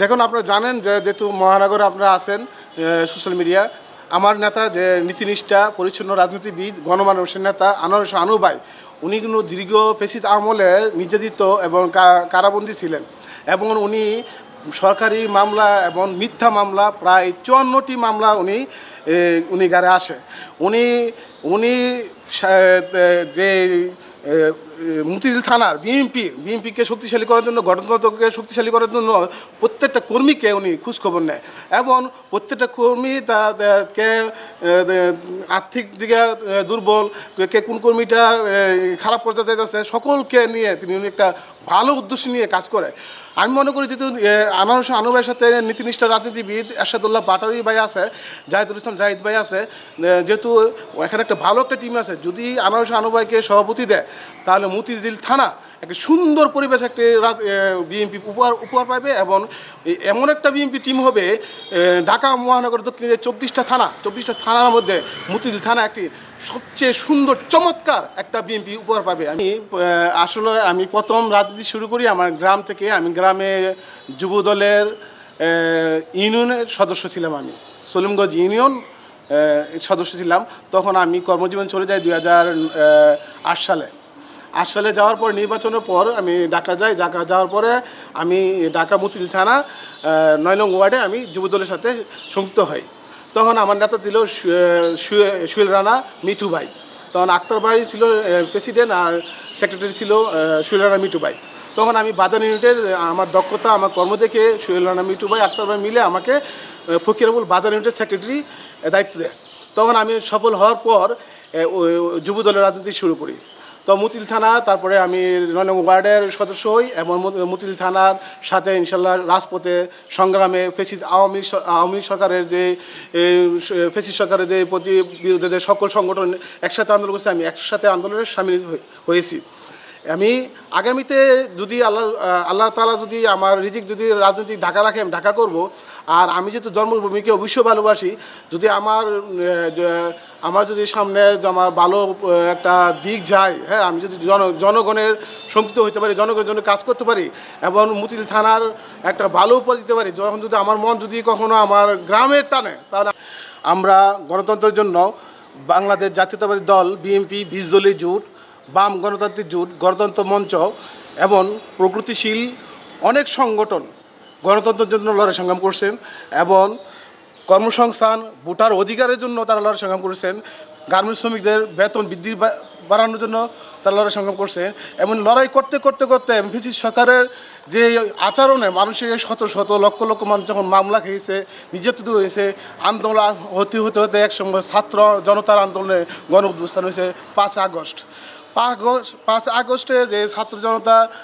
দেখুন, আপনারা জানেন যে যেহেতু মহানগরে আপনারা আছেন সোশ্যাল মিডিয়া আমার নেতা যে নীতিনিষ্ঠা, পরিচ্ছন্ন রাজনীতিবিদ, গণমানুষের নেতা আনারস আনুবাই উনি কিন্তু দীর্ঘ পেশিত আমলে নির্যাতিত এবং কারাবন্দী ছিলেন এবং উনি সরকারি মামলা এবং মিথ্যা মামলা, প্রায় চুয়ান্নটি মামলা উনি উনি গাড়ে আসে। উনি উনি যে মতিঝিল থানার বিএনপি বিএনপিকে শক্তিশালী করার জন্য গণতন্ত্রকে শক্তিশালী করার জন্য প্রত্যেকটা কর্মীকে উনি খোঁজখবর নেয়। এবং প্রত্যেকটা কর্মী তাকে আর্থিক দিকে দুর্বল, কে কোন কর্মীটা খারাপ পর্যায়ে যাইতেছে, সকলকে নিয়ে তিনি উনি একটা ভালো উদ্দেশ্য নিয়ে কাজ করে। আমি মনে করি যেহেতু আনারস আনুভাইয়ের সাথে নীতিনিষ্ঠা রাজনীতিবিদ এরশাদুল্লাহ বাটারি ভাই আছে, জাহিদুল ইসলাম জাহিদ ভাই আছে যেহেতু এখানে একটা ভালো একটা টিম আছে, যদি আনারস আনুভাইকে সভাপতি দেয়, তাহলে মতিঝিল থানা একটা সুন্দর পরিবেশ একটি বিএনপি উপহার উপহার পাবে এবং এমন একটা বিএনপি টিম হবে ঢাকা মহানগর দক্ষিণে চব্বিশটা থানা, চব্বিশটা থানার মধ্যে মতিঝিল থানা একটি সবচেয়ে সুন্দর, চমৎকার একটা বিএনপি উপহার পাবে। আমি আসলে আমি প্রথম রাজনীতি শুরু করি আমার গ্রাম থেকে। আমি গ্রামে যুব দলের ইউনিয়নের সদস্য ছিলাম আমি, সলিমগঞ্জ ইউনিয়ন সদস্য ছিলাম। তখন আমি কর্মজীবন চলে যাই দুই হাজার আট সালে। আট সালে যাওয়ার পর, নির্বাচনের পর আমি ঢাকা যাই। ঢাকা যাওয়ার পরে আমি ঢাকা মুতিল থানা নয়লং ওয়ার্ডে আমি যুবদলের সাথে সংযুক্ত হই। তখন আমার নেতা ছিল সুয়েল রানা, মিঠু ভাই। তখন আক্তার ভাই ছিল প্রেসিডেন্ট আর সেক্রেটারি ছিল সুয়েল রানা, মিঠু ভাই। তখন আমি বাজার ইউনিটের আমার দক্ষতা, আমার কর্ম দেখে সুয়েল রানা, মিঠু ভাই, আক্তার ভাই মিলে আমাকে ফকিরাবুল বাজার ইউনিটের সেক্রেটারি দায়িত্ব দেয়। তখন আমি সফল হওয়ার পর যুব দলের রাজনীতি শুরু করি। তো মুতিল থানা, তারপরে আমি নয় ওয়ার্ডের সদস্য হই এবং মুতিল থানার সাথে ইনশাল্লাহ রাজপথে সংগ্রামে ফেসিদ আওয়ামী আওয়ামী সরকারের যে ফেসিদ সরকারের যে প্রতি বিরুদ্ধে যে সকল সংগঠন একসাথে আন্দোলন করছে, আমি একসাথে আন্দোলনে সামিল হয়ে- হয়েছি। আমি আগামীতে যদি আল্লাহ আল্লাহ তালা যদি আমার রিজিক যদি রাজনৈতিক ঢাকা রাখে, আমি ঢাকা করব। আর আমি যেহেতু জন্মভূমিকে অবশ্যই ভালোবাসি, যদি আমার আমার যদি সামনে আমার ভালো একটা দিক যায় হ্যাঁ আমি যদি জন, জনগণের সংযুক্ত হইতে পারি, জনগণের জন্য কাজ করতে পারি, এবং মুতিল থানার একটা ভালো উপর দিতে পারি, যখন যদি আমার মন যদি কখনো আমার গ্রামের টানে, তাহলে আমরা গণতন্ত্রের জন্য বাংলাদেশ জাতীয়তাবাদী দল, বিএনপি, বিশ দলীয় জোট বাম গণতান্ত্রিক জোট, গণতন্ত্র মঞ্চ এবং প্রগতিশীল অনেক সংগঠন গণতন্ত্রের জন্য লড়াই সংগ্রাম করছেন এবং কর্মসংস্থান, ভোটার অধিকারের জন্য তারা লড়াই সংগ্রাম করেছেন। গার্মেন্টস শ্রমিকদের বেতন বৃদ্ধি বাড়ানোর জন্য তারা লড়াই সংগ্রাম করছে এবং লড়াই করতে করতে করতে এমপিসি সরকারের যে আচরণে মানুষের শত শত লক্ষ লক্ষ মানুষ যখন মামলা খেয়েছে, নির্যাতিত হয়েছে, আন্দোলন হতে হতে হতে একসঙ্গে ছাত্র জনতার আন্দোলনে গণ হয়েছে পাঁচ আগস্ট। আগস্ট পাঁচ আগস্টে যে ছাত্র জনতা